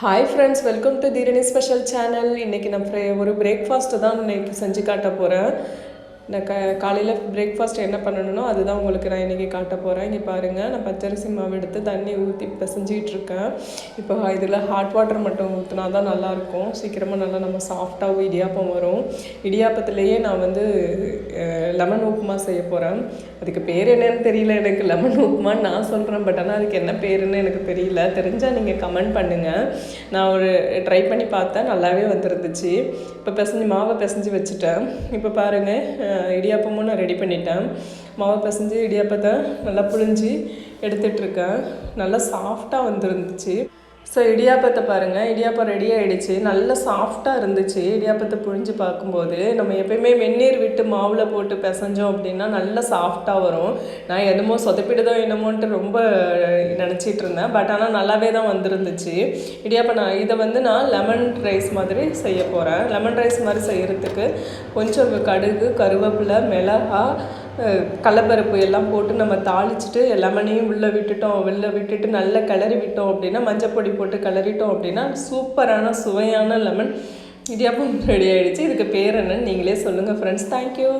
Hi friends welcome to Theerani special channel இன்றைக்கி நான் ஒரு பிரேக்ஃபாஸ்ட்டு தான் இன்னைக்கு செஞ்சு காட்ட போகிறேன் நான் க காலையில் பிரேக்ஃபாஸ்ட் என்ன பண்ணணும்னோ அதுதான் உங்களுக்கு நான் இன்றைக்கி காட்ட போகிறேன் இங்கே பாருங்கள் நான் பச்சரிசி மாவு எடுத்து தண்ணி ஊற்றி பிசைஞ்சிட்டு இருக்கேன் இப்போ இதில் ஹாட் வாட்டர் மட்டும் ஊற்றினா தான் நல்லாயிருக்கும். சீக்கிரமாக நல்லா நம்ம சாஃப்டாகவும் இடியாப்பம் வரும். இடியாப்பத்துலேயே நான் வந்து லெமன் உப்புமா செய்ய போகிறேன் அதுக்கு பேர் என்னன்னு தெரியல எனக்கு. லெமன் உப்புமான்னு நான் சொல்கிறேன் பட் ஆனால் அதுக்கு என்ன பேருன்னு எனக்கு தெரியல. தெரிஞ்சால் நீங்கள் கமெண்ட் பண்ணுங்கள் நான் ஒரு ட்ரை பண்ணி பார்த்தேன். நல்லாவே வந்துருந்துச்சு. இப்போ பிசைஞ்சு மாவை பிசைஞ்சு வச்சுட்டேன். இப்போ பாருங்கள் இடியாப்பமும் நான் ரெடி பண்ணிட்டேன். மாவை பிசைஞ்சு இடியாப்பத்தை நல்லா புழிஞ்சு எடுத்துகிட்ருக்கேன் நல்லா சாஃப்டாக வந்துருந்துச்சு. ஸோ இடியாப்பத்தை பாருங்கள் இடியாப்பம் ரெடி ஆகிடுச்சு நல்ல சாஃப்டாக இருந்துச்சு. இடியாப்பத்தை புழிஞ்சு பார்க்கும்போது நம்ம எப்பயுமே வெந்நீர் விட்டு மாவில் போட்டு பிசைஞ்சோம் அப்படின்னா நல்லா சாஃப்டாக வரும். நான் என்னமோ சொதப்பிடுதோ என்னமோன்ட்டு ரொம்ப நினச்சிட்டு இருந்தேன். பட் ஆனால் நல்லாவே தான் வந்துருந்துச்சு. இடியாப்பம் நான் இதை வந்து நான் லெமன் ரைஸ் மாதிரி செய்ய போகிறேன் லெமன் ரைஸ் மாதிரி செய்கிறதுக்கு கொஞ்சம் கடுகு கருவேப்பிலை மிளகா கடலப்பருப்பு எல்லாம் போட்டு நம்ம தாளிச்சிட்டு லெமனையும் உள்ளே விட்டுட்டோம் வெளில விட்டுட்டு நல்லா கிளறி விட்டோம் அப்படின்னா மஞ்சள் பொடி போட்டு கிளறிட்டோம் அப்படின்னா சூப்பரான சுவையான லெமன் இடியாப்பம் ரெடி ஆகிடுச்சு இதுக்கு பேர் என்னன்னு நீங்களே சொல்லுங்கள் ஃப்ரெண்ட்ஸ் தேங்க்யூ